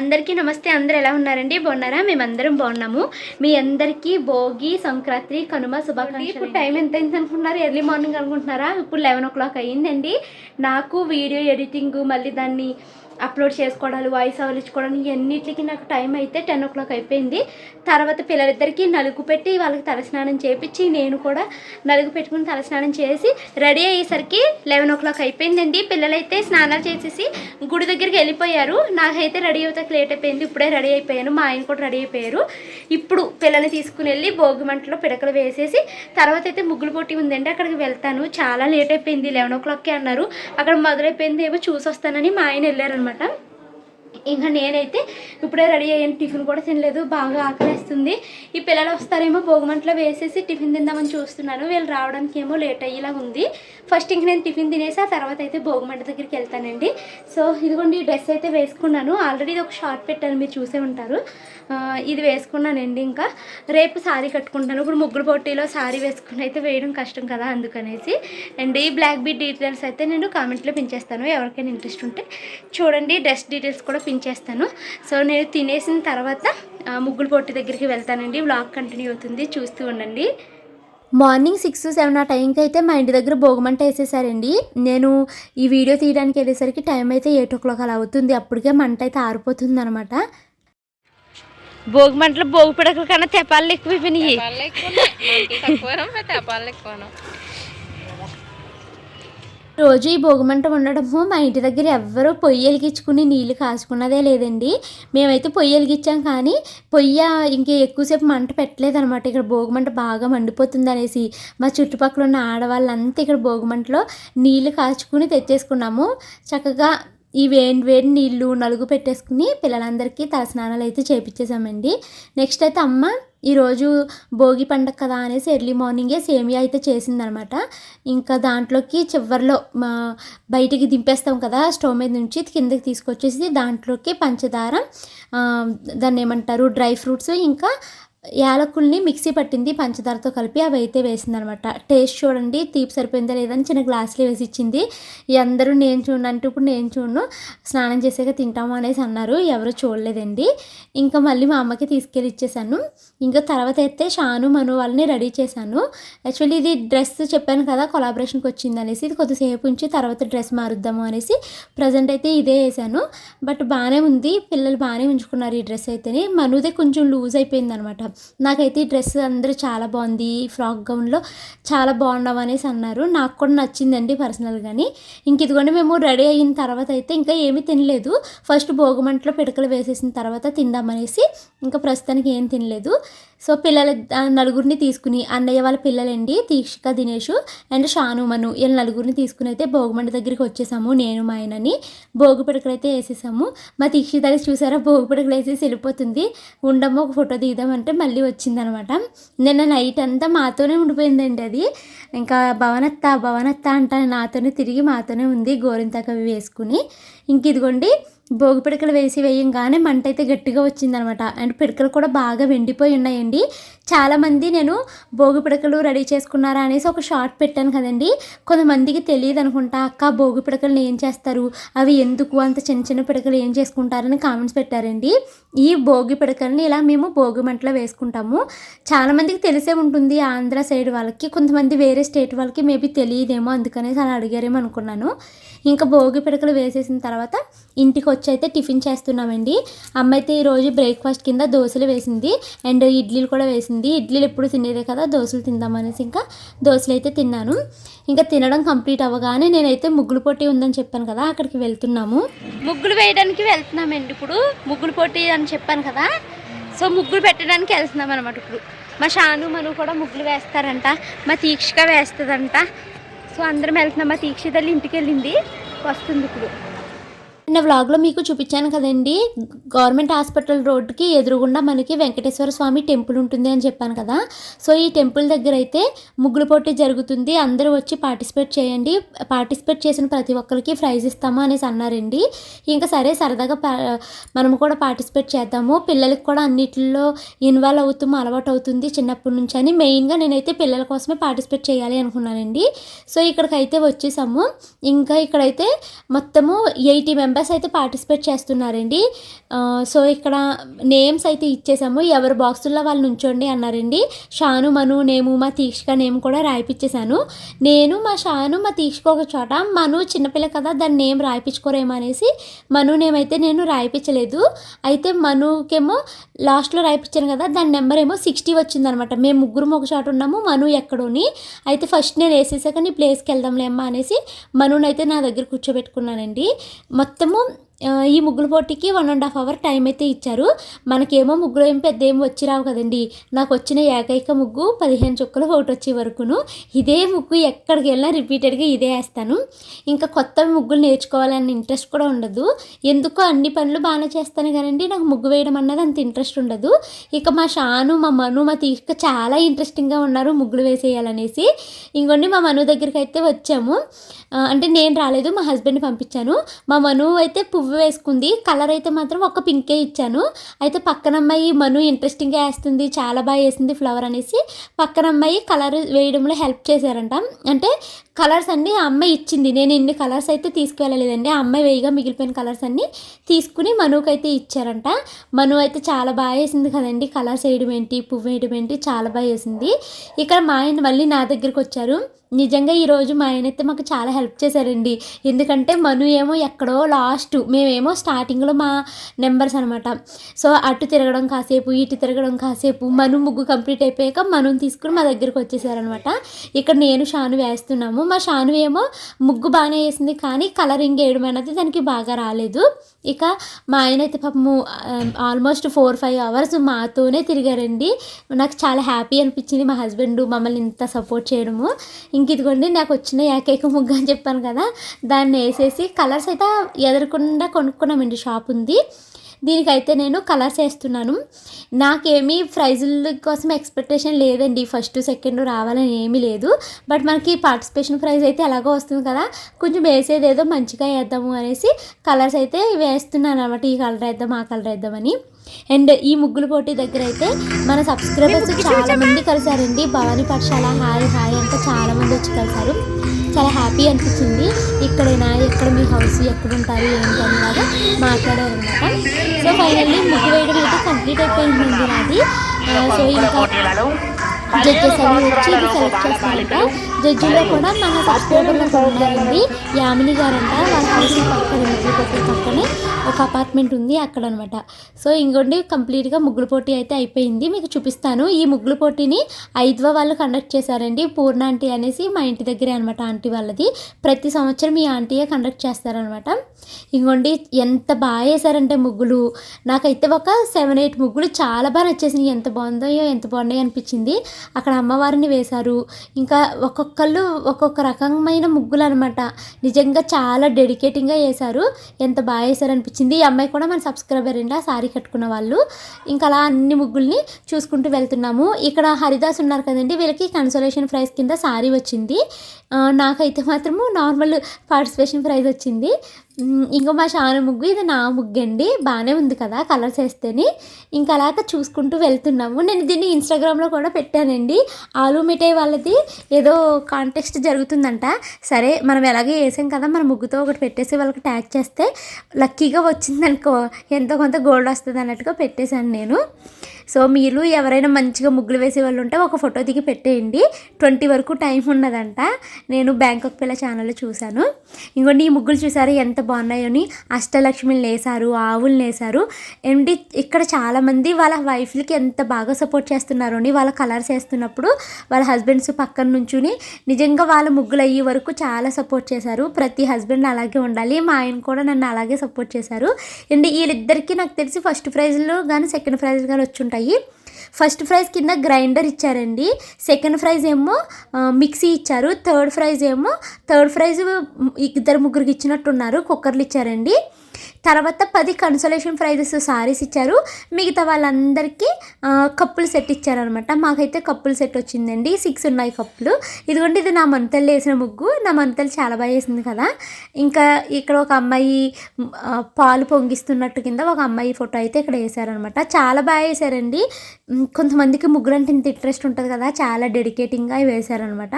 అందరికీ నమస్తే. అందరు ఎలా ఉన్నారండి? బాగున్నారా? మేమందరం బాగున్నాము. మీ అందరికీ భోగి సంక్రాంతి కనుమ శుభాకాంక్షలు ఇప్పుడు టైం ఎంత అయింది అనుకుంటున్నారు ఎర్లీ మార్నింగ్ అనుకుంటున్నారా? ఇప్పుడు లెవెన్ ఓ క్లాక్ అయ్యిందండి. నాకు వీడియో ఎడిటింగ్ మళ్ళీ దాన్ని అప్లోడ్ చేసుకోవడాలు వాయిస్ ఓవర్ ఇచ్చుకోవడం ఇవన్నిటికి నాకు టైం అయితే టెన్ ఓ క్లాక్ అయిపోయింది. తర్వాత పిల్లలిద్దరికీ నలుగు పెట్టి వాళ్ళకి తలస్నానం చేపించి నేను కూడా నలుగు పెట్టుకుని తలస్నానం చేసి రెడీ అయ్యేసరికి లెవెన్ ఓ క్లాక్ అయిపోయిందండి. పిల్లలైతే స్నానాలు చేసేసి గుడి దగ్గరికి వెళ్ళిపోయారు. నాకైతే రెడీ అవుతాక లేట్ అయిపోయింది. ఇప్పుడే రెడీ అయిపోయాను. మా ఆయన కూడా రెడీ అయిపోయారు. ఇప్పుడు పిల్లల్ని తీసుకుని వెళ్ళి భోగి మంటలో పిడకలు వేసేసి తర్వాత అయితే ముగ్గులు పోటీ ఉందండి. అక్కడికి వెళ్తాను. చాలా లేట్ అయిపోయింది. లెవెన్ ఓ క్లాక్కి అన్నారు. అక్కడ మొదలైపోయింది. ఏమో చూసి వస్తానని మా ఆయన వెళ్ళారనమాట കേട്ടോ. ఇంకా నేనైతే ఇప్పుడే రెడీ అయ్యాను. టిఫిన్ కూడా తినలేదు. బాగా ఆకలిస్తుంది. ఈ పిల్లలు వస్తారేమో భోగిమంటలో వేసేసి టిఫిన్ తిందామని చూస్తున్నాను. వీళ్ళు రావడానికి ఏమో లేట్ అయ్యేలా ఉంది. ఫస్ట్ ఇంక నేను టిఫిన్ తినేసి ఆ తర్వాత అయితే భోగిమంట దగ్గరికి వెళ్తానండి. సో ఇదిగోండి ఈ డ్రెస్ అయితే వేసుకున్నాను. ఆల్రెడీ ఇది ఒక షార్ట్ పెట్టాను. మీరు చూసే ఉంటారు. ఇది వేసుకున్నానండి ఇంకా. రేపు శారీ కట్టుకుంటాను. ఇప్పుడు ముగ్గురు పొట్టిలో శారీ వేసుకుని అయితే వేయడం కష్టం కదా అందుకనేసి. అండ్ ఈ బ్లాక్ బీట్ డీటెయిల్స్ అయితే నేను కామెంట్లో పెంచేస్తాను. ఎవరికైనా ఇంట్రెస్ట్ ఉంటే చూడండి. డ్రెస్ డీటెయిల్స్ కూడా పించేస్తాను సో నేను తినేసిన తర్వాత ఆ, ముగ్గురు పొట్టి దగ్గరికి వెళ్తానండి. వ్లాగ్ కంటిన్యూ అవుతుంది. చూస్తూ ఉండండి. మార్నింగ్ సిక్స్ సెవెన్ ఆ టైంకి అయితే మా ఇంటి దగ్గర భోగమంట వేసేసారండి. నేను ఈ వీడియో తీయడానికి వెళ్ళేసరికి టైం అయితే ఎయిట్ ఓ క్లాక్ అలా అవుతుంది. అప్పటికే మంట అయితే ఆరిపోతుంది అనమాట భోగి మంటలు భోగి పిడకల కన్నా తెపాలు ఎక్కువ ఎక్కువను రోజు ఈ భోగిమంట ఉండడము మా ఇంటి దగ్గర ఎవ్వరూ పొయ్యి వెలిగించుకుని నీళ్ళు కాసుకున్నదే లేదండి. మేమైతే పొయ్యి వెలిగించాం కానీ పొయ్య ఇంకా ఎక్కువసేపు మంట పెట్టలేదనమాట ఇక్కడ భోగిమంట బాగా మండిపోతుంది అనేసి మా చుట్టుపక్కల ఉన్న ఆడవాళ్ళంతా ఇక్కడ భోగిమంటలో నీళ్ళు కాచుకుని తెచ్చేసుకున్నాము. చక్కగా ఈ వేడి వేడి నీళ్ళు నలుగు పెట్టేసుకుని పిల్లలందరికీ తలస్నానాలు అయితే చేపించేసామండి నెక్స్ట్ అయితే అమ్మ ఈరోజు భోగి పండగ కదా అనేసి ఎర్లీ మార్నింగే సేమియా అయితే చేసిందనమాట. ఇంకా దాంట్లోకి చివరిలో మా బయటికి దింపేస్తాం కదా స్టవ్ మీద నుంచి కిందకి తీసుకొచ్చేసి దాంట్లోకి పంచదార దాన్ని ఏమంటారు డ్రై ఫ్రూట్స్ ఇంకా యాలకుల్ని మిక్సీ పట్టింది పంచదారతో కలిపి అవి అయితే వేసిందనమాట. టేస్ట్ చూడండి తీపి సరిపోయిందా లేదని చిన్న గ్లాసులో వేసి ఇచ్చింది. ఈ అందరూ నేను చూడండి అంటే ఇప్పుడు నేను చూడను స్నానం చేసాక తింటాము అనేసి అన్నారు ఎవరు చూడలేదండి. ఇంకా మళ్ళీ మా అమ్మకి తీసుకెళ్ళి ఇచ్చేసాను. ఇంకా తర్వాత అయితే షాను మను వాళ్ళని రెడీ చేశాను. యాక్చువల్లీ ఇది డ్రెస్ చెప్పాను కదా కొలాబరేషన్కి వచ్చింది అనేసి ఇది కొద్దిసేపు ఉంచి తర్వాత డ్రెస్ మారుద్దాము అనేసి ప్రజెంట్ అయితే ఇదే వేసాను బట్ బాగానే ఉంది పిల్లలు బాగానే ఉంచుకున్నారు ఈ డ్రెస్ అయితేనే. మనుదే కొంచెం లూజ్ అయిపోయింది అనమాట నాకైతే ఈ డ్రెస్ అందరూ చాలా బాగుంది ఈ ఫ్రాక్ గౌన్లో చాలా బాగున్నావు అనేసి అన్నారు. నాకు కూడా నచ్చిందండి పర్సనల్గాని ఇంక ఇదిగోండి మేము రెడీ అయిన తర్వాత అయితే ఇంకా ఏమీ తినలేదు. ఫస్ట్ భోగమంటలో పిడకలు వేసేసిన తర్వాత తిందామనేసి ఇంకా ప్రస్తుతానికి ఏం తినలేదు. సో పిల్లల నలుగురిని తీసుకుని అన్నయ్య వాళ్ళ పిల్లలండి దీక్షిక దినేష్ అండ్ షాను మను వీళ్ళ నలుగురిని తీసుకుని అయితే భోగిమంట దగ్గరికి వచ్చేసాము నేను మా ఆయనని. భోగి పిడకలు అయితే వేసేసాము. మా దీక్షిత చూసారా? భోగి పిడకలు వేసేసి వెళ్ళిపోతుంది. ఉండము ఒక ఫోటో తీద్దామంటే మళ్ళీ వచ్చిందనమాట. నిన్న నైట్ అంతా మాతోనే ఉండిపోయిందండి అది. ఇంకా భవనత్త భవనత్త అంట నాతోనే తిరిగి మాతోనే ఉంది గోరింతాకు అవి వేసుకుని. ఇంక ఇదిగోండి భోగి పిడకలు వేసి వేయంగానే మంట అయితే గట్టిగా వచ్చిందనమాట. అండ్ పిడకలు కూడా బాగా వెండిపోయి ఉన్నాయండి. చాలామంది నేను భోగి పిడకలు రెడీ చేసుకున్నారా అనేసి ఒక షార్ట్ పెట్టాను కదండి. కొంతమందికి తెలియదు అనుకుంటా అక్క భోగి పిడకలు ఏం చేస్తారు? అవి ఎందుకు అంత చిన్న చిన్న పిడకలు ఏం చేసుకుంటారని కామెంట్స్ పెట్టారండి. ఈ భోగి పిడకల్ని ఇలా మేము భోగి మంటలో వేసుకుంటాము. చాలామందికి తెలిసే ఉంటుంది ఆంధ్ర సైడ్ వాళ్ళకి కొంతమంది వేరే స్టేట్ వాళ్ళకి మేబీ తెలియదేమో అందుకనేసి అలా అడిగారేమో అనుకున్నాను. ఇంకా భోగి పిడకలు వేసేసిన తర్వాత ఇంటికి వచ్చి అయితే టిఫిన్ చేస్తున్నామండి. అమ్మ అయితే ఈరోజు బ్రేక్ఫాస్ట్ కింద దోశలు వేసింది. అండ్ ఇడ్లీలు కూడా వేసింది. ఇడ్లీలు ఎప్పుడు తినేదే కదా దోశలు తిందామనేసి ఇంకా దోశలు అయితే తిన్నాను. ఇంకా తినడం కంప్లీట్ అవ్వగానే నేనైతే ముగ్గులు పోటీ ఉందని చెప్పాను కదా అక్కడికి వెళ్తున్నాము. ముగ్గులు వేయడానికి వెళ్తున్నామండి ఇప్పుడు. ముగ్గులు పోటీ అని చెప్పాను కదా సో ముగ్గులు పెట్టడానికి వెళ్తున్నాం అనమాట ఇప్పుడు. మా షాను మను కూడా ముగ్గులు వేస్తారంట. మా తీక్షగా వేస్తుందంట. సో అందరం వెళ్తున్నాం. మా తీక్షితల్లి ఇంటికి వెళ్ళింది వస్తుంది ఇప్పుడు. నిన్న వ్లాగ్లో మీకు చూపించాను కదండి. గవర్నమెంట్ హాస్పిటల్ రోడ్డుకి ఎదురుగుండా మనకి వెంకటేశ్వర స్వామి టెంపుల్ ఉంటుంది అని చెప్పాను కదా. సో ఈ టెంపుల్ దగ్గర అయితే ముగ్గులు పోటీ జరుగుతుంది. అందరూ వచ్చి పార్టిసిపేట్ చేయండి. పార్టిసిపేట్ చేసిన ప్రతి ఒక్కరికి ప్రైజ్ ఇస్తాము అనేసి అన్నారండి. ఇంకా సరే సరదాగా మనము కూడా పార్టిసిపేట్ చేద్దాము. పిల్లలకి కూడా అన్నిటిలో ఇన్వాల్వ్ అవుతాము అలవాటు అవుతుంది చిన్నప్పటి నుంచి అని. మెయిన్గా నేనైతే పిల్లల కోసమే పార్టిసిపేట్ చేయాలి అనుకున్నానండి. సో ఇక్కడికైతే వచ్చేసాము. ఇంకా ఇక్కడైతే మొత్తము ఎయిటీ మెంబర్స్ మెంబర్స్ అయితే పార్టిసిపేట్ చేస్తున్నారండి. సో ఇక్కడ నేమ్స్ అయితే ఇచ్చేసాము. ఎవరి బాక్సుల్లో వాళ్ళు నుంచోండి అన్నారండి. షాను మను నేము మా తీక్షక నేమ్ కూడా రాయిపించేశాను నేను మా షాను మా తీక్షిక ఒక చోట. మను చిన్నపిల్ల కదా దాని నేమ్ రాయిపించుకోరేమో అనేసి మను నేమ్ అయితే నేను రాయిపించలేదు అయితే మనుకేమో లాస్ట్లో రాయిపించాను కదా దాని నెంబర్ ఏమో సిక్స్టీ వచ్చిందనమాట. మేము ముగ్గురం ఒక చోట ఉన్నాము మను ఎక్కడోని. అయితే ఫస్ట్ నేను వేసేసాక నీ ప్లేస్కి వెళ్దాంలేమ్మా అనేసి మనునైతే నా దగ్గర కూర్చోబెట్టుకున్నానండి. మొత్తం ఆ, ఈ ముగ్గుల పోటీకి one and half hour time అయితే ఇచ్చారు. మనకేమో ముగ్గులు ఏం పెద్ద ఏం వచ్చి రావు కదండి. నాకు వచ్చిన ఏకైక ముగ్గు పదిహేను చుక్కలు ఒకటి వచ్చే వరకును. ఇదే ముగ్గు ఎక్కడికి వెళ్ళినా రిపీటెడ్గా ఇదే వేస్తాను. ఇంకా కొత్త ముగ్గులు నేర్చుకోవాలన్న ఇంట్రెస్ట్ కూడా ఉండదు. ఎందుకో అన్ని పనులు బాగానే చేస్తాను కానండి నాకు ముగ్గు వేయడం అన్నది అంత ఇంట్రెస్ట్ ఉండదు. ఇక మా షాను మా మను మా తీక చాలా ఇంట్రెస్టింగ్గా ఉన్నారు ముగ్గులు వేసేయాలనేసి. ఇంకొన్ని మా మను దగ్గరికి అయితే వచ్చాము. అంటే నేను రాలేదు మా హస్బెండ్ పంపించాను. మా మను అయితే పువ్వు వేసుకుంది. కలర్ అయితే మాత్రం ఒక పింకే ఇచ్చాను. అయితే పక్కన అమ్మాయి మను ఇంట్రెస్టింగ్గా వేస్తుంది. చాలా బాగా వేసింది ఫ్లవర్ అనేసి. పక్కన అమ్మాయి కలర్ వేయడంలో హెల్ప్ చేశారంట. అంటే కలర్స్ అన్నీ ఆ అమ్మాయి ఇచ్చింది. నేను ఇన్ని కలర్స్ అయితే తీసుకువెళ్ళలేదండి. ఆ అమ్మాయి వేయగా మిగిలిపోయిన కలర్స్ అన్నీ తీసుకుని మనుకి అయితే ఇచ్చారంట. మను అయితే చాలా బాగా వేసింది కదండి. కలర్స్ వేయడం ఏంటి? పువ్వు వేయడం ఏంటి? చాలా బాగా వేసింది. ఇక్కడ మా ఆయన మళ్ళీ నా దగ్గరికి వచ్చారు. నిజంగా ఈరోజు మా ఆయన అయితే మాకు చాలా హెల్ప్ చేశారండి. ఎందుకంటే మను ఏమో ఎక్కడో లాస్ట్ మేమేమో స్టార్టింగ్లో మా నెంబర్స్ అనమాట సో అటు తిరగడం కాసేపు ఇటు తిరగడం కాసేపు మను ముగ్గు కంప్లీట్ అయిపోయాక మనుని తీసుకుని మా దగ్గరికి వచ్చేసారనమాట ఇక్కడ నేను షాను వేస్తున్నాము. మా షాను ఏమో ముగ్గు బాగానే వేసింది కానీ కలరింగ్ వేయడం అనేది దానికి బాగా రాలేదు. ఇక మా ఆయన అయితే పాపము ఆల్మోస్ట్ ఫోర్ ఫైవ్ అవర్స్ మాతోనే తిరిగారండి. నాకు చాలా హ్యాపీ అనిపించింది మా హస్బెండ్ మమ్మల్ని ఇంత సపోర్ట్ చేయడము. ఇంక ఇదిగోండి నాకు వచ్చిన ఏకైక ముగ్గు అని చెప్పాను కదా దాన్ని వేసేసి కలర్స్ అయితే ఎదురకుండా కొనుక్కున్నామండి షాప్ ఉంది. దీనికైతే నేను కలర్స్ వేస్తున్నాను. నాకేమీ ప్రైజుల కోసం ఎక్స్పెక్టేషన్ లేదండి. ఫస్ట్ సెకండ్ రావాలని ఏమీ లేదు. బట్ మనకి పార్టిసిపేషన్ ప్రైజ్ అయితే ఎలాగో వస్తుంది కదా కొంచెం వేసేది ఏదో మంచిగా వేద్దాము అనేసి కలర్స్ అయితే వేస్తున్నాను అనమాట ఈ కలర్ వేద్దాం ఆ కలర్ వేద్దామని. అండ్ ఈ ముగ్గుల పోటీ దగ్గర అయితే మన సబ్స్క్రైబర్స్ చాలా మంది కలిసారండి. భవానీ పాఠశాల హాయ్ హాయ్ అంటే చాలా మంది వచ్చి కలిసారు. చాలా హ్యాపీ అనిపించింది. ఇక్కడైనా ఎక్కడ మీ హౌస్ ఎక్కడ ఉంటారు ఏంటి అనేలాగా మాట్లాడారనమాట సో ఫైనల్లీ ముగ్గు వేయడం అయితే కంప్లీట్ అయిపోయింది నాది. సో ఇంకా జడ్జెస్ అవి వచ్చి ఇది సెలెక్ట్ చేస్తారంట. జడ్జిలో కూడా మన సబ్స్క్రైబర్లు ఉన్నారండి. యామిని గారంట. వాళ్ళ హౌస్ పక్కన పక్కనే ఒక అపార్ట్మెంట్ ఉంది అక్కడ అనమాట సో ఇంకోండి కంప్లీట్గా ముగ్గుల పోటీ అయితే అయిపోయింది. మీకు చూపిస్తాను. ఈ ముగ్గుల పోటీని ఐదవ వాళ్ళు కండక్ట్ చేశారండి. పూర్ణ ఆంటీ అనేసి మా ఇంటి దగ్గరే అనమాట ఆంటీ వాళ్ళది. ప్రతి సంవత్సరం ఈ ఆంటీయే కండక్ట్ చేస్తారనమాట. ఇంకోండి ఎంత బాగా వేసారంటే ముగ్గులు. నాకైతే ఒక సెవెన్ ఎయిట్ ముగ్గులు చాలా బాగా నచ్చేసినాయి. ఎంత బాగుందో ఎంత బాగున్నాయి అనిపించింది. అక్కడ అమ్మవారిని వేశారు. ఇంకా ఒక్కొక్కళ్ళు ఒక్కొక్క రకమైన ముగ్గులు అనమాట నిజంగా చాలా డెడికేటింగ్గా వేశారు ఎంత బాగా వేశారు అనిపించింది ఈ అమ్మాయి కూడా మన సబ్స్క్రైబర్ అండి ఆ సారీ కట్టుకున్న వాళ్ళు. ఇంకా అలా అన్ని ముగ్గుల్ని చూసుకుంటూ వెళ్తున్నాము. ఇక్కడ హరిదాస్ ఉన్నారు కదండి. వీళ్ళకి కన్సోలేషన్ ప్రైజ్ కింద సారీ వచ్చింది. నాకైతే మాత్రము నార్మల్ పార్టిసిపేషన్ ప్రైజ్ వచ్చింది. ఇంకో మా షాను ముగ్గు ఇది నా ముగ్గు అండి బాగానే ఉంది కదా కలర్స్ వేస్తేనే. ఇంకా అలాగ చూసుకుంటూ వెళ్తున్నాము. నేను దీన్ని ఇన్స్టాగ్రామ్లో కూడా పెట్టానండి. ఆలు మిఠాయి వాళ్ళది ఏదో కాంటెక్స్ట్ జరుగుతుందంట. సరే మనం ఎలాగే వేసాం కదా మన ముగ్గుతో ఒకటి పెట్టేసి వాళ్ళకి ట్యాగ్ చేస్తే లక్కీగా వచ్చిందనుకో ఎంతో కొంత గోల్డ్ వస్తుంది అన్నట్టుగా పెట్టేశాను నేను. సో మీరు ఎవరైనా మంచిగా ముగ్గులు వేసే వాళ్ళు ఉంటే ఒక ఫోటో దిగి పెట్టేయండి. ట్వంటీ వరకు టైం ఉన్నదంట. నేను బ్యాంకాక్ పిల్ల ఛానల్లో చూశాను. ఇంకోటి ఈ ముగ్గులు చూసారు? ఎంత బాగున్నాయని అష్టలక్ష్మిని వేశారు ఆవులు వేశారు ఏంటి ఇక్కడ చాలామంది వాళ్ళ వైఫ్లకి ఎంత బాగా సపోర్ట్ చేస్తున్నారు అని వాళ్ళ కలర్స్ వేస్తున్నప్పుడు వాళ్ళ హస్బెండ్స్ పక్కన నుంచుని నిజంగా వాళ్ళ ముగ్గులు అయ్యే వరకు చాలా సపోర్ట్ చేశారు. ప్రతి హస్బెండ్ అలాగే ఉండాలి. మా ఆయన కూడా నన్ను అలాగే సపోర్ట్ చేశారు. అండ్ వీళ్ళిద్దరికీ నాకు తెలిసి ఫస్ట్ ప్రైజ్లో కానీ సెకండ్ ప్రైజ్ కానీ వచ్చి ఉంటాయి. ఫస్ట్ ప్రైజ్ కింద గ్రైండర్ ఇచ్చారండి. సెకండ్ ప్రైజ్ ఏమో మిక్సీ ఇచ్చారు. థర్డ్ ప్రైజ్ ఏమో థర్డ్ ప్రైజ్ ఇద్దరు ముగ్గురికి ఇచ్చినట్టున్నారు. కుక్కర్లు ఇచ్చారండి. తర్వాత పది కన్సోలేషన్ ప్రైజెస్ సారీస్ ఇచ్చారు. మిగతా వాళ్ళందరికీ కప్పులు సెట్ ఇచ్చారనమాట మాకైతే కప్పులు సెట్ వచ్చిందండి. సిక్స్ ఉన్నాయి కప్పులు ఇదిగోండి ఇది నా మంతలు వేసిన ముగ్గు. నా మంతలు చాలా బాగా వేసింది కదా. ఇంకా ఇక్కడ ఒక అమ్మాయి పాలు పొంగిస్తున్నట్టు కింద ఒక అమ్మాయి ఫోటో అయితే ఇక్కడ వేశారనమాట చాలా బాగా వేశారండి. కొంతమందికి ముగ్గురు అంటే ఇంత ఇంట్రెస్ట్ ఉంటుంది కదా. చాలా డెడికేటింగ్గా వేశారనమాట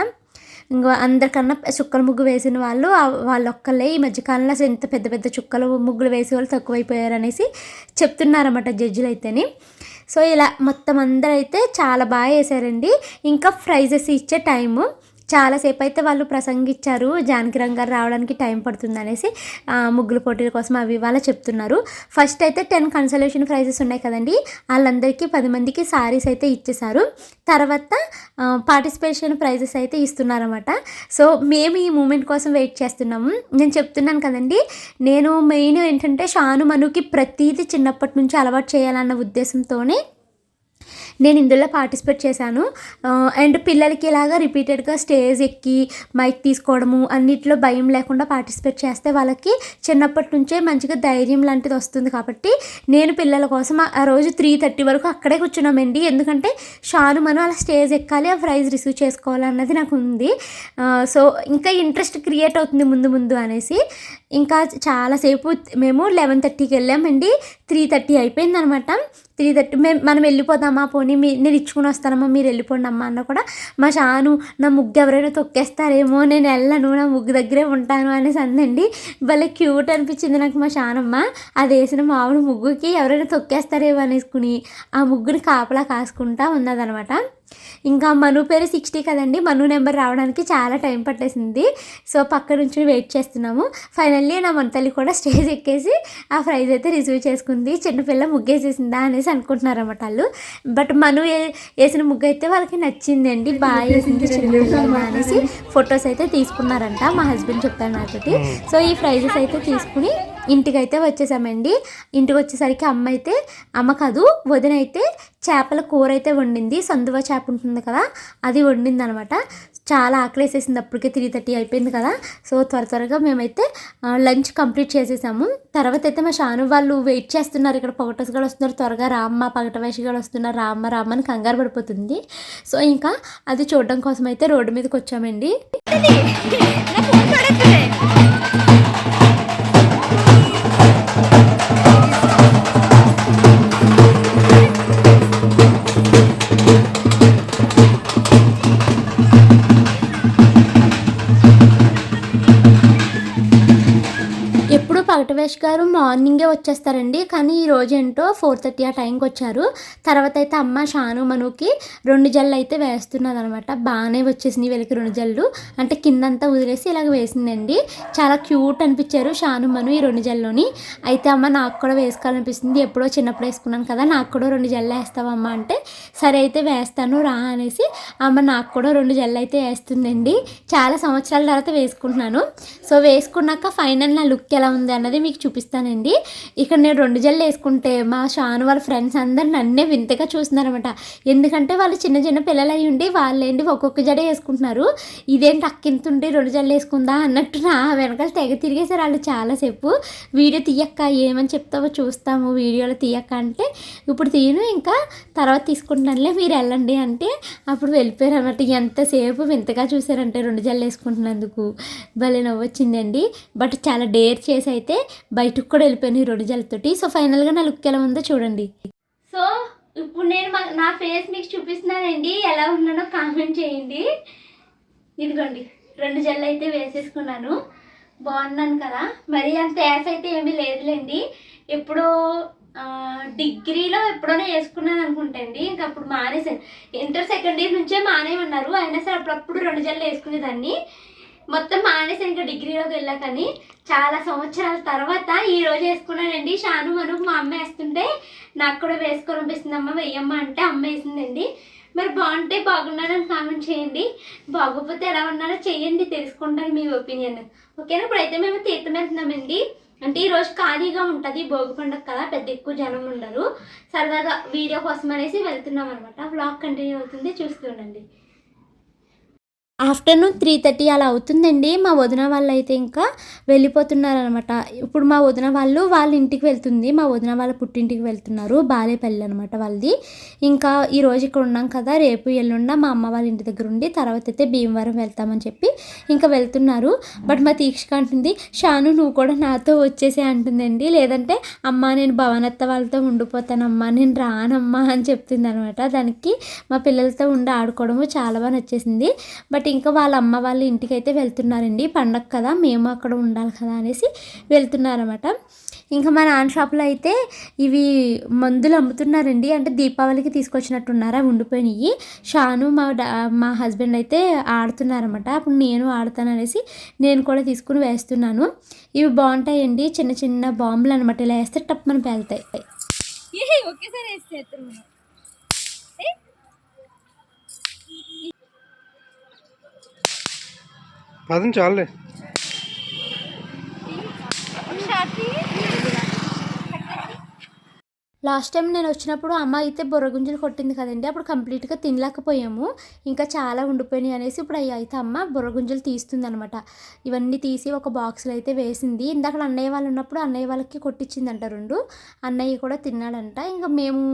ఇంకా అందరికన్నా చుక్కల ముగ్గు వేసిన వాళ్ళు ఆ- వాళ్ళు ఒక్కళ్ళే ఈ మధ్యకాలంలో అసలు ఇంత పెద్ద పెద్ద చుక్కలు ముగ్గులు వేసే వాళ్ళు తక్కువైపోయారు అనేసి చెప్తున్నారన్నమాట జడ్జిలు అయితేని సో ఇలా మొత్తం అందరూ అయితే చాలా బాగా వేసారండి ఇంకా ప్రైజెస్ ఇచ్చే టైము చాలాసేపు అయితే వాళ్ళు ప్రసంగించారు. జానకిరామ్ గారు రావడానికి టైం పడుతుంది అనేసి ముగ్గుల పోటీల కోసం అవి ఇవాళ చెప్తున్నారు. ఫస్ట్ అయితే టెన్ కన్సలేషన్ ప్రైజెస్ ఉన్నాయి కదండి. వాళ్ళందరికీ పది మందికి సారీస్ అయితే ఇచ్చేసారు తర్వాత పార్టిసిపేషన్ ప్రైజెస్ అయితే ఇస్తున్నారన్నమాట. సో మేము ఈ మూమెంట్ కోసం వెయిట్ చేస్తున్నాము. నేను చెప్తున్నాను కదండి నేను మెయిన్ ఏంటంటే షాను మనుకి ప్రతీది చిన్నప్పటి నుంచి అలవాటు చేయాలన్న ఉద్దేశంతోనే నేను ఇందులో పార్టిసిపేట్ చేశాను. అండ్ పిల్లలకి ఇలాగా రిపీటెడ్గా స్టేజ్ ఎక్కి మైక్ తీసుకోవడము అన్నిట్లో భయం లేకుండా పార్టిసిపేట్ చేస్తే వాళ్ళకి చిన్నప్పటి నుంచే మంచిగా ధైర్యం లాంటిది వస్తుంది కాబట్టి నేను పిల్లల కోసం ఆ- రోజు త్రీ థర్టీ వరకు అక్కడే కూర్చున్నామండి. ఎందుకంటే షాను మనం అలా స్టేజ్ ఎక్కాలి ఆ ప్రైజ్ రిసీవ్ చేసుకోవాలన్నది నాకు ఉంది. సో ఇంకా ఇంట్రెస్ట్ క్రియేట్ అవుతుంది ముందు ముందు అనేసి. ఇంకా చాలాసేపు మేము లెవెన్ థర్టీకి వెళ్ళామండి. త్రీ థర్టీ అయిపోయింది అనమాట త్రీ థర్టీ మేము మనం వెళ్ళిపోదామా పోనీ మీ నేను ఇచ్చుకుని వస్తానమ్మా మీరు వెళ్ళిపోండి అమ్మా అన్న కూడా మా షాను నా ముగ్గు ఎవరైనా తొక్కేస్తారేమో నేను వెళ్ళను నా ముగ్గు దగ్గరే ఉంటాను అనేసి అందండి. భలే క్యూట్ అనిపించింది నాకు మా షానమ్మ. అది వేసిన మామిడి ముగ్గుకి ఎవరైనా తొక్కేస్తారేమో అనేసుకుని ఆ ముగ్గుని కాపలా కాసుకుంటా ఉన్నదనమాట. ఇంకా మను పేరు సిక్స్టీ కదండి. మను నెంబర్ రావడానికి చాలా టైం పట్టేసింది. సో పక్క నుంచి వెయిట్ చేస్తున్నాము. ఫైనల్లీ నా మంతల్లి కూడా స్టేజ్ ఎక్కేసి ఆ ప్రైజ్ అయితే రిసీవ్ చేసుకుంది. చిన్నపిల్ల ముగ్గేసేసిందా అనేసి అనుకుంటున్నారు అన్నమాట వాళ్ళు. బట్ మను ఏ- వేసిన ముగ్గు అయితే వాళ్ళకి నచ్చిందండి. బాగా వేసింది చిన్నపిల్ల అనేసి ఫొటోస్ అయితే తీసుకున్నారంట. మా హస్బెండ్ చెప్పారు నాతోటి. సో ఈ ప్రైజెస్ అయితే తీసుకుని ఇంటికి అయితే వచ్చేసామండి. ఇంటికి వచ్చేసరికి అమ్మ అయితే అమ్మ కాదు వదిన అయితే చేపల కూర అయితే వండింది. సందువ చేప ఉంటుంది కదా అది వండింది అనమాట చాలా ఆకలేసేసింది అప్పటికే త్రీ థర్టీ అయిపోయింది కదా. సో త్వర త్వరగా మేమైతే లంచ్ కంప్లీట్ చేసేసాము. తర్వాత అయితే మా షాను వాళ్ళు వెయిట్ చేస్తున్నారు. ఇక్కడ పొగటస్ కూడా వస్తున్నారు. త్వరగా రామ్మ పగట వేషి కూడా వస్తున్నారు. రామ్మ రామ్మ అని కంగారు పడిపోతుంది. సో ఇంకా అది చూడడం కోసం అయితే రోడ్డు మీదకి వచ్చామండి. ఎప్పుడు గారు మార్నింగే వచ్చేస్తారండి. కానీ ఈ రోజు ఏంటో ఫోర్ థర్టీ ఆ టైంకి వచ్చారు. తర్వాత అయితే అమ్మ షాను మనుకి రెండు జల్లు అయితే వేస్తున్నది అనమాట బాగానే వచ్చేసినాయి వీళ్ళకి రెండు జల్లు. అంటే కిందంతా వదిలేసి ఇలాగ వేసిందండి. చాలా క్యూట్ అనిపించారు షాను మను ఈ రెండు జల్లోని. అయితే అమ్మ నాకు కూడా వేసుకోవాలనిపిస్తుంది. ఎప్పుడో చిన్నప్పుడు వేసుకున్నాను కదా నాకు కూడా రెండు జల్లు వేస్తావమ్మ అంటే సరే అయితే వేస్తాను రా అనేసి అమ్మ నాకు కూడా రెండు జల్లు అయితే వేస్తుందండి. చాలా సంవత్సరాల తర్వాత వేసుకుంటున్నాను. సో వేసుకున్నాక ఫైనల్ నా లుక్ ఎలా ఉంది అన్నది మీకు చూపిస్తానండి. ఇక్కడ నేను రెండు జల్లు వేసుకుంటే మా షాను వాళ్ళ ఫ్రెండ్స్ అందరు నన్నే వింతగా చూస్తున్నారనమాట ఎందుకంటే వాళ్ళు చిన్న చిన్న పిల్లలు అయి ఉండి వాళ్ళేంటి ఒక్కొక్క జడ వేసుకుంటున్నారు. ఇదేంటి అక్కింతుండి రెండు జల్లు వేసుకుందా అన్నట్టు నా వెనకాల తెగ తిరిగేసారు వాళ్ళు చాలాసేపు. వీడియో తీయక్క ఏమని చెప్తావో చూస్తాము వీడియోలో తీయక్క అంటే ఇప్పుడు తీయను ఇంకా తర్వాత తీసుకుంటున్నానులే మీరు వెళ్ళండి అంటే అప్పుడు వెళ్ళిపోయారు అనమాట ఎంతసేపు వింతగా చూసారంటే రెండు జల్లు వేసుకుంటున్నందుకు. భలే నవ్వొచ్చిందండి. బట్ చాలా డేర్ చేసి అయితే బయటకు కూడా వెళ్ళిపోయాను ఈ రెండు జల్లతోటి. సో ఫైనల్గా నా లుక్ ఎలా ఉందో చూడండి. సో ఇప్పుడు నేను మా- నా ఫేస్ మీకు చూపిస్తున్నానండి. ఎలా ఉన్నానో కామెంట్ చేయండి. ఇదిగోండి రెండు జల్లు అయితే వేసేసుకున్నాను. బాగున్నాను కదా. మరి అంత యాస్ అయితే ఏమీ లేదులేండి. ఎప్పుడో డిగ్రీలో ఎప్పుడోనే వేసుకున్నాను అనుకుంటండి. ఇంకా అప్పుడు మానేసాను ఇంటర్ సెకండ్ ఇయర్ నుంచే మానేమన్నారు అయినా సరే అప్పుడప్పుడు రెండు జల్లు వేసుకునేదాన్ని. మొత్తం మానేసాను ఇంకా డిగ్రీలోకి వెళ్ళాకని చాలా సంవత్సరాల తర్వాత ఈ రోజు వేసుకున్నానండి. షాను మను మా అమ్మ వేస్తుంటే నాకు కూడా వేసుకోవాలనిపిస్తుంది అమ్మ వెయ్యమ్మ అంటే అమ్మ వేసిందండి. మరి బాగుంటే బాగున్నారని కామెంట్ చేయండి. బాగోకపోతే ఎలా ఉన్నారో చేయండి తెలుసుకుంటాను మీ ఒపీనియన్. ఓకేనా? ఇప్పుడైతే మేము తీర్థం వెళ్తున్నామండి. అంటే ఈరోజు ఖాళీగా ఉంటుంది భోగి పండుగ కదా పెద్ద ఎక్కువ జనం ఉండరు. సరదాగా వీడియో కోసం అనేసి వెళ్తున్నాం అనమాట బ్లాగ్ కంటిన్యూ అవుతుంది చూస్తుండండి ఆఫ్టర్నూన్ త్రీ థర్టీ అలా అవుతుందండి. మా వదిన వాళ్ళు అయితే ఇంకా వెళ్ళిపోతున్నారనమాట. ఇప్పుడు మా వదిన వాళ్ళు వాళ్ళ ఇంటికి వెళ్తుంది. మా వదిన వాళ్ళ పుట్టింటికి వెళ్తున్నారు. బాలేపల్లి అనమాట వాళ్ళది. ఇంకా ఈరోజు ఇక్కడ ఉన్నాం కదా రేపు ఎల్లుండ మా అమ్మ వాళ్ళ ఇంటి దగ్గర ఉండి తర్వాత అయితే భీమవరం వెళ్తామని చెప్పి ఇంకా వెళ్తున్నారు. బట్ మా తీక్షక అంటుంది షాను నువ్వు కూడా నాతో వచ్చేసే అంటుందండి. లేదంటే అమ్మ నేను భవనత్త వాళ్ళతో ఉండిపోతానమ్మా నేను రానమ్మా అని చెప్తుంది అనమాట దానికి మా పిల్లలతో ఉండి ఆడుకోవడము చాలా బాగా నచ్చేసింది. బట్ ఇంకా వాళ్ళ అమ్మ వాళ్ళ ఇంటికి అయితే వెళ్తున్నారండి. పండగ కదా మేము అక్కడ ఉండాలి కదా అనేసి వెళ్తున్నారన్నమాట. ఇంకా మా నాన్న షాప్లో అయితే ఇవి మందులు అమ్ముతున్నారండి. అంటే దీపావళికి తీసుకొచ్చినట్టున్నారా ఉండిపోయినాయి. షాను మా మా హస్బెండ్ అయితే ఆడుతున్నారన్నమాట. అప్పుడు నేను ఆడతాను అనేసి నేను కూడా తీసుకుని వేస్తున్నాను. ఇవి బాగుంటాయండి. చిన్న చిన్న బాంబులు అనమాట ఇలా వేస్తే టప్ మనం పేలుతాయి. ఒకేసారి వేస్తే మనం పదం చాలులే లాస్ట్ టైం నేను వచ్చినప్పుడు అమ్మ అయితే బుర్రగుంజలు కొట్టింది కదండి అప్పుడు కంప్లీట్గా తినలేకపోయాము. ఇంకా చాలా ఉండిపోయినాయి అనేసి ఇప్పుడు అవి అయితే అమ్మ బుర్రగుంజలు తీస్తుంది అనమాట ఇవన్నీ తీసి ఒక బాక్స్లో అయితే వేసింది. ఇందాక అన్నయ్య వాళ్ళు ఉన్నప్పుడు అన్నయ్య వాళ్ళకి కొట్టించిందంట రెండు. అన్నయ్య కూడా తిన్నాడంట. ఇంకా మేము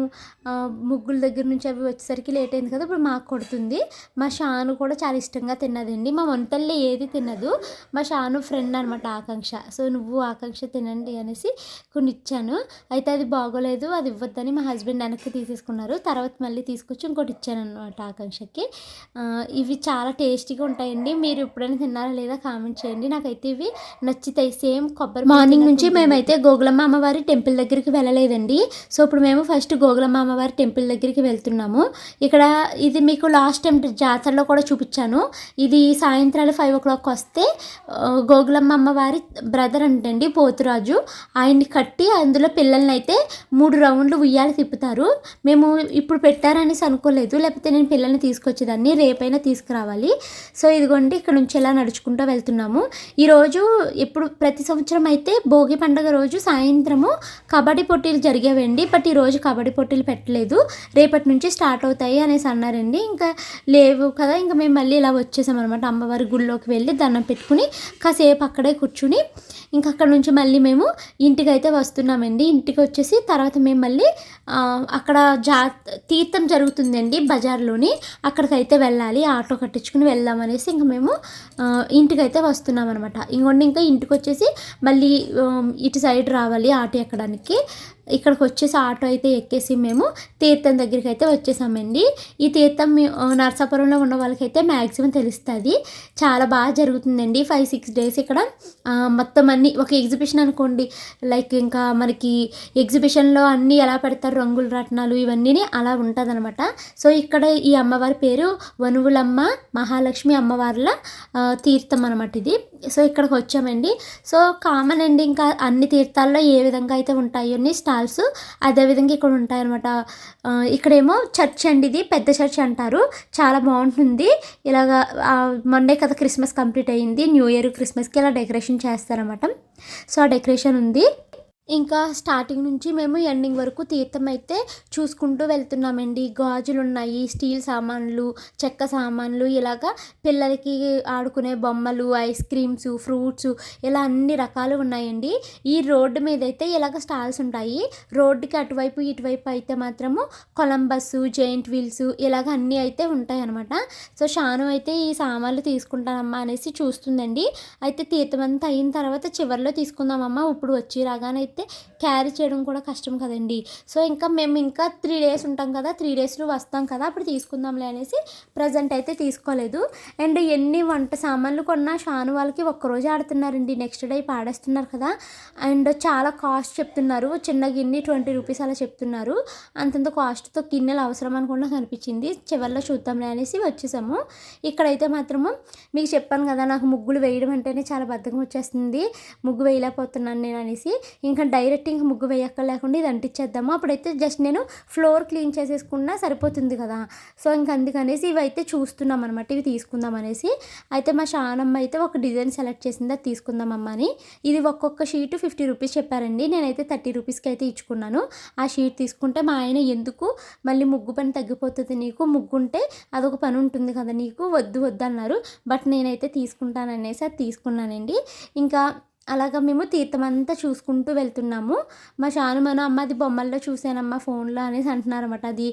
ముగ్గుల దగ్గర నుంచి అవి వచ్చేసరికి లేట్ అయింది కదా ఇప్పుడు మాకు కొడుతుంది. మా షాను కూడా చాలా ఇష్టంగా తిన్నదండి. మా వంటల్లో ఏది తినదు. మా షాను ఫ్రెండ్ అనమాట ఆకాంక్ష. సో నువ్వు ఆకాంక్ష తినండి అనేసి కొన్ని ఇచ్చాను అయితే అది బాగోలేదు. అది ఇవ్వద్దని మా హస్బెండ్ వెనక్కి తీసేసుకున్నారు. తర్వాత మళ్ళీ తీసుకొచ్చి ఇంకోటి ఇచ్చాను అనమాట ఆకాంక్షకి ఇవి చాలా టేస్టీగా ఉంటాయండి. మీరు ఎప్పుడైనా తిన్నారా లేదా కామెంట్ చేయండి. నాకైతే ఇవి నచ్చుతాయి. సేమ్ కొబ్బరి మార్నింగ్ నుంచి మేమైతే గోగులమ్మ అమ్మవారి టెంపుల్ దగ్గరికి వెళ్ళలేదండి. సో ఇప్పుడు మేము ఫస్ట్ గోగులమ్మ అమ్మవారి టెంపుల్ దగ్గరికి వెళ్తున్నాము. ఇక్కడ ఇది మీకు లాస్ట్ టైం జాతరలో కూడా చూపించాను. ఇది సాయంత్రాలు ఫైవ్ ఓ క్లాక్ వస్తే గోగులమ్మ అమ్మవారి బ్రదర్ అంటండి పోతురాజు. ఆయన్ని కట్టి అందులో పిల్లల్ని అయితే మూడు రౌండ్లు ఉయ్యాలి తిప్పుతారు. మేము ఇప్పుడు పెట్టారనేసి అనుకోలేదు. లేకపోతే నేను పిల్లల్ని తీసుకొచ్చేదాన్ని. రేపైనా తీసుకురావాలి. సో ఇదిగోండి ఇక్కడ నుంచి ఎలా నడుచుకుంటూ వెళ్తున్నాము. ఈరోజు ఇప్పుడు ప్రతి సంవత్సరం అయితే భోగి పండుగ రోజు సాయంత్రము కబడ్డీ పోటీలు జరిగేవండి. బట్ ఈరోజు కబడ్డీ పోటీలు పెట్టలేదు. రేపటి నుంచి స్టార్ట్ అవుతాయి అనేసి అన్నారండి. ఇంకా లేవు కదా. ఇంకా మేము మళ్ళీ ఇలా వచ్చేసాం అనమాట అమ్మవారి గుళ్ళోకి వెళ్ళి దండం పెట్టుకుని కాసేపు అక్కడే కూర్చుని ఇంకా అక్కడ నుంచి మళ్ళీ మేము ఇంటికి అయితే వస్తున్నామండి. ఇంటికి వచ్చేసి తర్వాత మేము మళ్ళీ అక్కడ జా తీర్థం జరుగుతుందండి బజార్లోని. అక్కడికైతే వెళ్ళాలి ఆటో కట్టించుకుని వెళ్దాం అనేసి ఇంకా మేము ఇంటికైతే వస్తున్నాం అనమాట ఇంకొండి ఇంకా ఇంటికి వచ్చేసి మళ్ళీ ఇటు సైడ్ రావాలి ఆటో ఎక్కడానికి. ఇక్కడికి వచ్చేసి ఆటో అయితే ఎక్కేసి మేము తీర్థం దగ్గరికి అయితే వచ్చేసామండి. ఈ తీర్థం నర్సాపురంలో ఉన్న వాళ్ళకైతే మ్యాక్సిమం తెలుస్తుంది. చాలా బాగా జరుగుతుందండి. ఫైవ్ సిక్స్ డేస్ ఇక్కడ మొత్తం అన్ని ఒక ఎగ్జిబిషన్ అనుకోండి. లైక్ ఇంకా మనకి ఎగ్జిబిషన్లో అన్నీ ఎలా పెడతారు రంగుల రత్నాలు ఇవన్నీ అలా ఉంటుంది సో ఇక్కడ ఈ అమ్మవారి పేరు వనువులమ్మ మహాలక్ష్మి అమ్మవార్ల తీర్థం అనమాట ఇది. సో ఇక్కడికి వచ్చామండి సో కామన్ అండి ఇంకా అన్ని తీర్థాల్లో ఏ విధంగా అయితే ఉంటాయో అన్ని స్టాల్స్ అదేవిధంగా ఇక్కడ ఉంటాయన్నమాట. ఇక్కడేమో చర్చ్ అండి ఇది పెద్ద చర్చ్ అంటారు. చాలా బాగుంటుంది. ఇలాగా మొన్నే కదా క్రిస్మస్ కంప్లీట్ అయ్యింది. న్యూ ఇయర్ క్రిస్మస్కి ఇలా డెకరేషన్ చేస్తారన్నమాట. సో ఆ డెకరేషన్ ఉంది. ఇంకా స్టార్టింగ్ నుంచి మేము ఎండింగ్ వరకు తీర్థం అయితే చూసుకుంటూ వెళ్తున్నామండి. గాజులు ఉన్నాయి స్టీల్ సామాన్లు చెక్క సామాన్లు ఇలాగా పిల్లలకి ఆడుకునే బొమ్మలు ఐస్ క్రీమ్స్ ఫ్రూట్స్ ఇలా అన్ని రకాలు ఉన్నాయండి. ఈ రోడ్డు మీద అయితే ఇలాగ స్టాల్స్ ఉంటాయి. రోడ్డుకి అటువైపు ఇటువైపు అయితే మాత్రము కొలంబస్ జైంట్ వీల్స్ ఇలాగ అన్నీ అయితే ఉంటాయి అనమాట సో షాను అయితే ఈ సామాన్లు తీసుకుంటానమ్మా అనేసి చూస్తుందండి. అయితే తీర్థం అంతా అయిన తర్వాత చివరిలో తీసుకుందామమ్మా. ఇప్పుడు వచ్చి రాగానే అయితే క్యారీ చేయడం కూడా కష్టం కదండి. సో ఇంకా మేము ఇంకా త్రీ డేస్ ఉంటాం కదా త్రీ డేస్లో వస్తాం కదా అప్పుడు తీసుకుందాంలే అనేసి ప్రజెంట్ అయితే తీసుకోలేదు. అండ్ ఎన్ని వంట సామాన్లు కొన్నా షాను వాళ్ళకి ఒక్కరోజు ఆడుతున్నారండి. నెక్స్ట్ డే పాడేస్తున్నారు కదా. అండ్ చాలా కాస్ట్ చెప్తున్నారు. చిన్న గిన్నె ట్వంటీ రూపీస్ అలా చెప్తున్నారు. అంతంత కాస్ట్తో గిన్నెలు అవసరం అనుకుండా కనిపించింది. చివరిలో చూద్దాంలే అనేసి వచ్చేసాము. ఇక్కడైతే మాత్రము మీకు చెప్పాను కదా నాకు ముగ్గులు వేయడం అంటేనే చాలా బద్ధకం వచ్చేస్తుంది. ముగ్గు వేయలేకపోతున్నాను నేను అనేసి. ఇంకా డైరెక్ట్ ఇంకా ముగ్గు వేయక్కర్లేకుండా ఇది అంటించేద్దాము. అప్పుడైతే జస్ట్ నేను ఫ్లోర్ క్లీన్ చేసేసుకున్నా సరిపోతుంది కదా. సో ఇంక అందుకనేసి ఇవి అయితే చూస్తున్నాం అనమాట ఇవి తీసుకుందాం అనేసి. అయితే మా షానమ్మ అయితే ఒక డిజైన్ సెలెక్ట్ చేసింది. అది తీసుకుందామమ్మ అని. ఇది ఒక్కొక్క షీట్ ఫిఫ్టీ రూపీస్ చెప్పారండి. నేనైతే థర్టీ రూపీస్కి అయితే ఇచ్చుకున్నాను. ఆ షీట్ తీసుకుంటే మా ఆయన ఎందుకు మళ్ళీ ముగ్గు పని తగ్గిపోతుంది నీకు? ముగ్గు ఉంటే అదొక పని ఉంటుంది కదా నీకు? వద్దు వద్దు అన్నారు బట్ నేనైతే తీసుకుంటాననేసి అది తీసుకున్నానండి. ఇంకా అలాగా మేము తీర్థం అంతా చూసుకుంటూ వెళ్తున్నాము. మా షాను మన అమ్మ అది బొమ్మల్లో చూసానమ్మా ఫోన్లో అనేసి అంటున్నారు అనమాట అది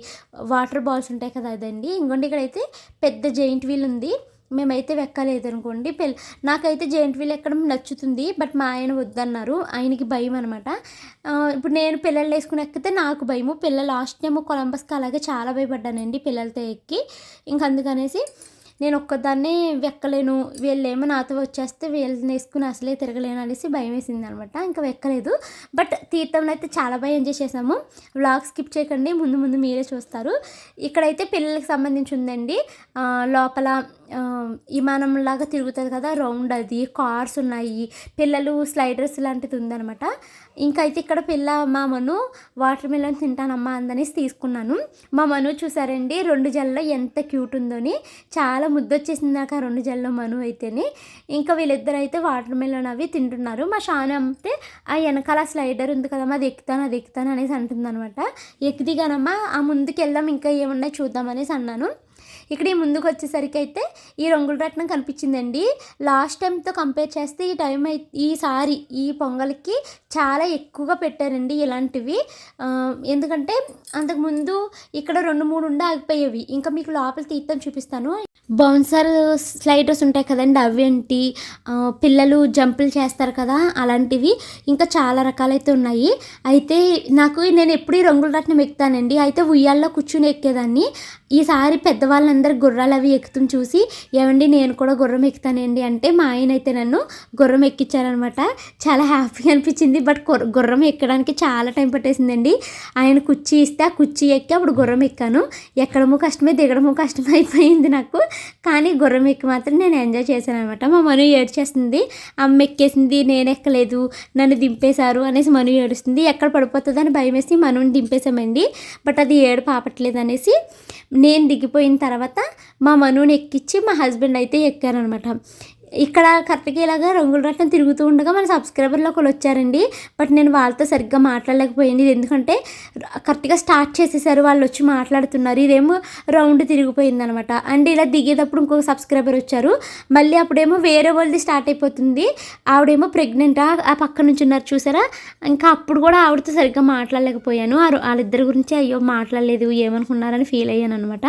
వాటర్ బాల్స్ ఉంటాయి కదా అదండి. ఇంకోండి ఇక్కడైతే పెద్ద జైంట్ వీల్ ఉంది. మేమైతే వెక్కలేదు అనుకోండి. పెళ్ళి నాకైతే జెయింట్ వీల్ ఎక్కడం నచ్చుతుంది బట్ మా ఆయన వద్దన్నారు. ఆయనకి భయం అనమాట ఇప్పుడు నేను పిల్లలు వేసుకుని ఎక్కితే నాకు భయము. పిల్లలు లాస్ట్ టైం కొలంబస్కి అలాగే చాలా భయపడ్డానండి పిల్లలతో ఎక్కి. ఇంక అందుకనేసి నేను ఒక్కదాన్నే వెక్కలేను వీళ్ళేమో నాతో వచ్చేస్తే వీళ్ళని వేసుకుని అసలే తిరగలేను అనేసి భయం వేసింది అనమాట ఇంకా వెక్కలేదు. బట్ తీర్థంలో అయితే చాలా బాగా ఎంజాయ్ చేసాము వ్లాగ్ స్కిప్ చేయకండి ముందు ముందు మీరే చూస్తారు. ఇక్కడైతే పిల్లలకి సంబంధించి ఉందండి లోపల విమానంలాగా తిరుగుతుంది కదా రౌండ్ అది కార్స్ ఉన్నాయి పిల్లలు స్లైడర్స్ లాంటిది ఉందనమాట ఇంకా అయితే ఇక్కడ పిల్ల మా మను వాటర్ మిలన్ తింటానమ్మా అందనేసి తీసుకున్నాను. మా మను చూసారండి రెండు జల్లో ఎంత క్యూట్ ఉందోని. చాలా ముద్దొచ్చేసింది నాకు ఆ రెండు జల్లో మను అయితేనే. ఇంకా వీళ్ళిద్దరు అయితే వాటర్ మిలన్ అవి తింటున్నారు. మా షాన అమ్మితే ఆ వెనకాల స్లైడర్ ఉంది కదా అది ఎక్కుతాను అది ఎక్కుతాను అనేసి అంటుంది అనమాట ఎక్కిదిగానమ్మా ఆ ముందుకు వెళ్దాం ఇంకా ఏమున్నాయి చూద్దాం అనేసి అన్నాను. ఇక్కడ ఈ ముందుకు వచ్చేసరికి అయితే ఈ రంగుల రత్నం కనిపించిందండి. లాస్ట్ టైంతో కంపేర్ చేస్తే ఈ టైం అయితే ఈసారి ఈ పొంగల్కి చాలా ఎక్కువగా పెట్టారండి ఇలాంటివి. ఎందుకంటే అంతకుముందు ఇక్కడ రెండు మూడు ఉండి ఆగిపోయేవి. ఇంకా మీకు లోపల తీర్థం చూపిస్తాను. బౌన్సర్ స్లైడర్స్ ఉంటాయి కదండి అవేంటి ఏంటి? పిల్లలు జంపులు చేస్తారు కదా అలాంటివి ఇంకా చాలా రకాలైతే ఉన్నాయి. అయితే నాకు నేను ఎప్పుడు ఈ రంగుల రత్నం ఎక్కుతానండి. అయితే ఉయ్యాల్లో కూర్చుని ఎక్కేదాన్ని. ఈసారి పెద్దవాళ్ళందరూ గుర్రాలు అవి ఎక్కుతుని చూసి ఏమండి నేను కూడా గుర్రం ఎక్కుతానండి. అంటే మా ఆయన అయితే నన్ను గుర్రం ఎక్కించారనమాట చాలా హ్యాపీగా అనిపించింది. బట్ గుర్రం ఎక్కడానికి చాలా టైం పట్టేసిందండి. ఆయన కుర్చీ ఇస్తే ఆ కుర్చీ ఎక్కి అప్పుడు గుర్రం ఎక్కాను. ఎక్కడమో కష్టమే దిగడమో కష్టం అయిపోయింది నాకు. కానీ గుర్రం ఎక్కి మాత్రం నేను ఎంజాయ్ చేశాను అనమాట మా మను ఏడ్చేస్తుంది అమ్మ ఎక్కేసింది నేను ఎక్కలేదు నన్ను దింపేశారు అనేసి మను ఏడుస్తుంది. ఎక్కడ పడిపోతుందని భయం వేసి మనుని దింపేశామండి. బట్ అది ఏడు పాపట్లేదు అనేసి నేను దిగిపోయిన తర్వాత మా మనుని ఎక్కించి మా హస్బెండ్ అయితే ఎక్కారనమాట ఇక్కడ కరెక్ట్గా ఇలాగా రంగుల రత్నం తిరుగుతూ ఉండగా మన సబ్స్క్రైబర్లో ఒకరు వచ్చారండి. బట్ నేను వాళ్ళతో సరిగ్గా మాట్లాడలేకపోయింది. ఇది ఎందుకంటే కరెక్ట్గా స్టార్ట్ చేసేసారు. వాళ్ళు వచ్చి మాట్లాడుతున్నారు. ఇదేమో రౌండ్ తిరిగిపోయింది అనమాట అండ్ ఇలా దిగేటప్పుడు ఇంకొక సబ్స్క్రైబర్ వచ్చారు. మళ్ళీ అప్పుడేమో వేరే వాళ్ళది స్టార్ట్ అయిపోతుంది. ఆవిడేమో ప్రెగ్నెంట్? ఆ పక్క నుంచి ఉన్నారు చూసారా? ఇంకా అప్పుడు కూడా ఆవిడతో సరిగ్గా మాట్లాడలేకపోయాను. వాళ్ళిద్దరి గురించి అయ్యో మాట్లాడలేదు ఏమనుకున్నారని ఫీల్ అయ్యాను అనమాట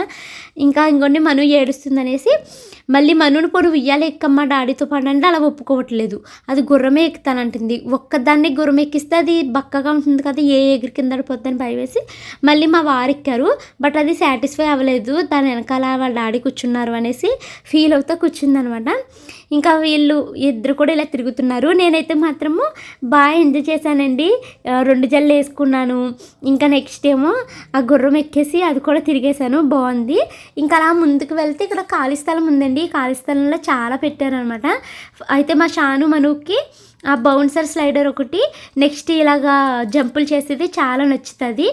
ఇంకా ఇంకొన్ని మను ఏడుస్తుంది అనేసి మళ్ళీ మనుని పొడి ఉయ్యాలి ఎక్కమ్మ డాడీతో పాటు అంటే అలా ఒప్పుకోవట్లేదు. అది గుర్రమే ఎక్కుతానంటుంది. ఒక్కదాన్ని గుర్రం ఎక్కిస్తే అది బక్కగా ఉంటుంది కదా ఏ ఎగిరి కింద పడిపోద్దని భయవేసి మళ్ళీ మా వారు ఎక్కారు. బట్ అది సాటిస్ఫై అవ్వలేదు. దాని వెనకాల వాళ్ళ డాడీ కూర్చున్నారు అనేసి ఫీల్ అవుతూ కూర్చుందనమాట. ఇంకా వీళ్ళు ఇద్దరు కూడా ఇలా తిరుగుతున్నారు. నేనైతే మాత్రము బాగా ఎంజాయ్ చేశానండి. రెండు జల్లు వేసుకున్నాను. ఇంకా నెక్స్ట్ ఏమో ఆ గుర్రం ఎక్కేసి అది కూడా తిరిగేశాను. బాగుంది. ఇంకా అలా ముందుకు వెళ్తే ఇక్కడ ఖాళీ స్థలం ఉందండి. ఖాళీ స్థలంలో చాలా పెట్టారు అనమాట. అయితే మా షాను మనుకి ఆ బౌన్సర్ స్లైడర్ ఒకటి నెక్స్ట్ ఇలాగా జంపులు చేసేది చాలా నచ్చుతుంది.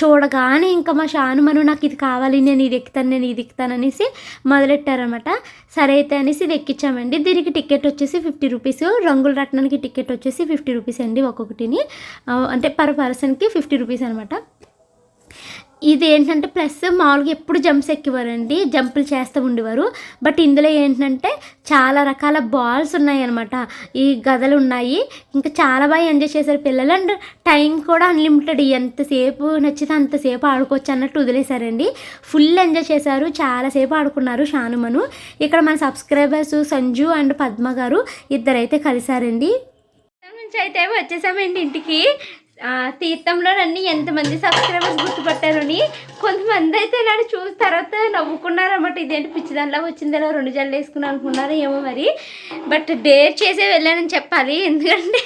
చూడగానే ఇంకా మా షాను మను నాకు ఇది కావాలి నేను ఇది ఎక్కుతాను నేను ఇది ఎక్కుతాను అనేసి మొదలెట్టారనమాట సరే అయితే అనేసి ఇది ఎక్కించామండి దీనికి టికెట్ వచ్చేసి ఫిఫ్టీ రూపీస్. రంగుల రత్నానికి టికెట్ వచ్చేసి ఫిఫ్టీ రూపీస్ అండి ఒక్కొక్కటిని. అంటే పర్ పర్సన్కి ఫిఫ్టీ రూపీస్ అనమాట. ఇది ఏంటంటే ప్లస్ మామూలుగా ఎప్పుడు జంప్స్ ఎక్కేవారండి జంపులు చేస్తూ ఉండేవారు. బట్ ఇందులో ఏంటంటే చాలా రకాల బాల్స్ ఉన్నాయి అనమాట ఈ గదలు ఉన్నాయి. ఇంకా చాలా బాగా ఎంజాయ్ చేశారు పిల్లలు. అండ్ టైం కూడా అన్లిమిటెడ్. ఎంతసేపు నచ్చితే అంతసేపు ఆడుకోవచ్చు అన్నట్టు వదిలేశారండి. ఫుల్ ఎంజాయ్ చేశారు. చాలాసేపు ఆడుకున్నారు షానుమను. ఇక్కడ మన సబ్స్క్రైబర్స్ సంజు అండ్ పద్మ గారు ఇద్దరైతే కలిశారండి. నుంచి అయితే వచ్చేసామండి ఇంటికి. తీర్థంలోనన్నీ ఎంతమంది సబ్స్క్రైబర్స్ గుర్తుపట్టారని కొంతమంది అయితే నన్ను చూసిన తర్వాత నవ్వుకున్నారన్నమాట. ఇదేంటి పిచ్చిదానిలా వచ్చిందేలా రెండు జల్లు వేసుకున్నాను అనుకున్నారు ఏమో మరి. బట్ డేర్ చేసే వెళ్ళానని చెప్పాలి. ఎందుకంటే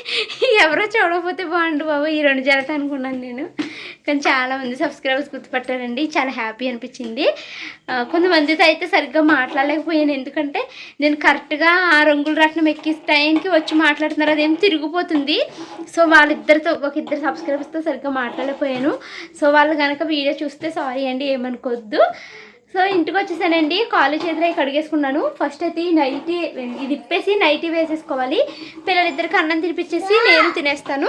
ఎవరో చూడకపోతే బాగుండు బాబు. ఈ రెండు జల్లతో అనుకున్నాను నేను. కానీ చాలామంది సబ్స్క్రైబర్స్ గుర్తుపట్టారండి. చాలా హ్యాపీ అనిపించింది. కొంతమందితో అయితే సరిగ్గా మాట్లాడలేకపోయాను. ఎందుకంటే నేను కరెక్ట్గా ఆ రంగుల రత్నం ఎక్కి టైంకి వచ్చి మాట్లాడుతున్నారు. అదేం తిరిగిపోతుంది. సో వాళ్ళిద్దరితో ఒక ఇద్దరు సబ్స్క్రైబర్స్తో సరిగ్గా మాట్లాడలేకపోయాను. సో వాళ్ళు కనుక వీడియో చూస్తే సారీ అండి ఏమనుకోవద్దు. సో ఇంటికి వచ్చేసానండి కాలు చేతులు కడిగేసుకున్నాను. ఫస్ట్ అయితే నైటీ ఇది ఇప్పేసి నైటీ వేసేసుకోవాలి. పిల్లలిద్దరికి అన్నం తినిపించేసి నేను తినేస్తాను.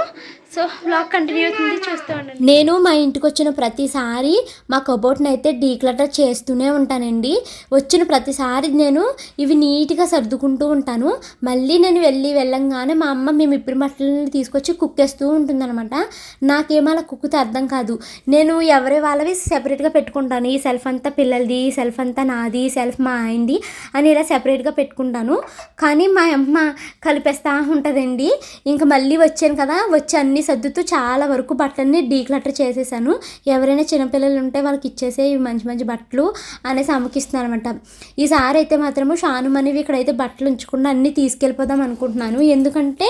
సో బ్లాగ్ కంటిన్యూ అవుతుంది. చూస్తూ ఉండండి. నేను మా ఇంటికి వచ్చిన ప్రతిసారి మా కబోర్డ్ని అయితే డీక్లటర్ చేస్తూనే ఉంటానండి. వచ్చిన ప్రతిసారి నేను ఇవి నీట్గా సర్దుకుంటూ ఉంటాను. మళ్ళీ నేను వెళ్ళి వెళ్ళంగానే మా అమ్మ మేము ఇప్పుడు మట్టలని తీసుకొచ్చి కుక్కేస్తూ ఉంటుందన్నమాట. నాకేమో అలా కుక్కుతే అర్థం కాదు. నేను ఎవరి వాళ్ళవి సెపరేట్గా పెట్టుకుంటాను. ఈ సెల్ఫ్ అంతా పిల్లలది. నాది ఈ సెల్ఫ్ అంతా నాది సెల్ఫ్ మా ఆయనది అని ఇలా సెపరేట్గా పెట్టుకుంటాను. కానీ మా అమ్మ కలిపేస్తా ఉంటుందండి. ఇంకా మళ్ళీ వచ్చాను కదా వచ్చి అన్ని సర్దుతూ చాలా వరకు బట్టలన్నీ డీక్లటర్ చేసేసాను. ఎవరైనా చిన్నపిల్లలు ఉంటే వాళ్ళకి ఇచ్చేసే ఇవి మంచి మంచి బట్టలు అనేసి అమ్మకిస్తున్నాను అనమాట ఈసారి అయితే మాత్రము షానుమనివి ఇక్కడైతే బట్టలు ఉంచకుండా అన్నీ తీసుకెళ్ళిపోదాం అనుకుంటున్నాను. ఎందుకంటే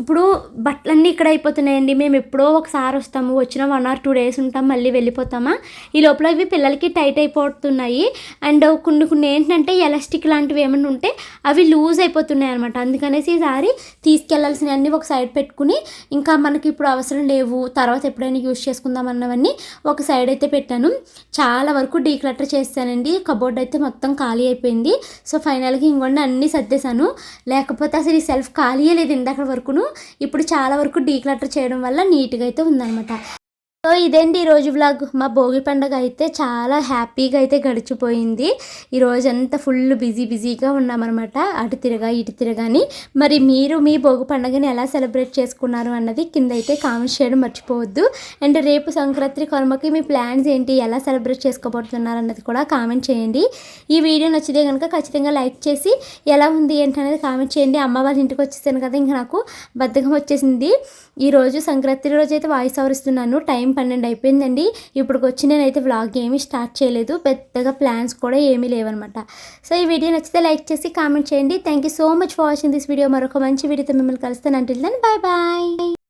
ఇప్పుడు బట్టలన్నీ ఇక్కడ అయిపోతున్నాయండి. మేము ఎప్పుడో ఒకసారి వస్తాము. వచ్చిన వన్ ఆర్ టూ డేస్ ఉంటాం మళ్ళీ వెళ్ళిపోతామా? ఈ లోపల ఇవి పిల్లలకి టైట్ అయిపోతున్నాయి. అండ్ కొన్ని కొన్ని ఏంటంటే ఎలాస్టిక్ లాంటివి ఏమైనా ఉంటే అవి లూజ్ అయిపోతున్నాయి అనమాట అందుకనేసి ఈసారి తీసుకెళ్ళాల్సినవన్నీ ఒక సైడ్ పెట్టుకుని ఇంకా మనకి ఇప్పుడు అవసరం లేవు. తర్వాత ఎప్పుడైనా యూస్ చేసుకుందాం అన్నవన్నీ ఒక సైడ్ అయితే పెట్టాను. చాలా వరకు డీక్లటర్ చేస్తానండి. కబోర్డ్ అయితే మొత్తం ఖాళీ అయిపోయింది. సో ఫైనల్గా ఇంకొండ అన్నీ సర్దేశాను. లేకపోతే అసలు ఈ సెల్ఫ్ ఖాళీ లేదు ఇందాక వరకును. ఇప్పుడు చాలా వరకు డీక్లటర్ చేయడం వల్ల నీట్గా అయితే ఉందన్నమాట. సో ఇదేంటి ఈరోజు వ్లాగ్ మా భోగి పండగ అయితే చాలా హ్యాపీగా అయితే గడిచిపోయింది. ఈ అంతా ఫుల్ బిజీ బిజీగా ఉన్నామన్నమాట. అటు తిరగా ఇటు తిరగాని మరి మీరు మీ భోగి పండగని ఎలా సెలబ్రేట్ చేసుకున్నారు అన్నది కింద అయితే కామెంట్ చేయడం మర్చిపోవద్దు. అండ్ రేపు సంక్రాంతి కొరమకి మీ ప్లాన్స్ ఏంటి? ఎలా సెలబ్రేట్ చేసుకోబోతున్నారు అన్నది కూడా కామెంట్ చేయండి. ఈ వీడియో నచ్చితే కనుక ఖచ్చితంగా లైక్ చేసి ఎలా ఉంది ఏంటి అనేది కామెంట్ చేయండి. అమ్మ వాళ్ళ ఇంటికి వచ్చేసాను కదా ఇంకా నాకు బద్ధకం వచ్చేసింది. ఈరోజు సంక్రాంతి రోజు అయితే వాయిస్ ఓవర్ ఇస్తున్నాను. టైం పన్నెండు అయిపోయిందండి. ఇప్పటికి వచ్చి నేనైతే వ్లాగ్ ఏమీ స్టార్ట్ చేయలేదు. పెద్దగా ప్లాన్స్ కూడా ఏమీ లేవన్నమాట. సో ఈ వీడియో నచ్చితే లైక్ చేసి కామెంట్ చేయండి. Thank you so much for watching this video మరొక మంచి వీడియోతో మిమ్మల్ని కలుస్తాను. అంటే బాయ్ బాయ్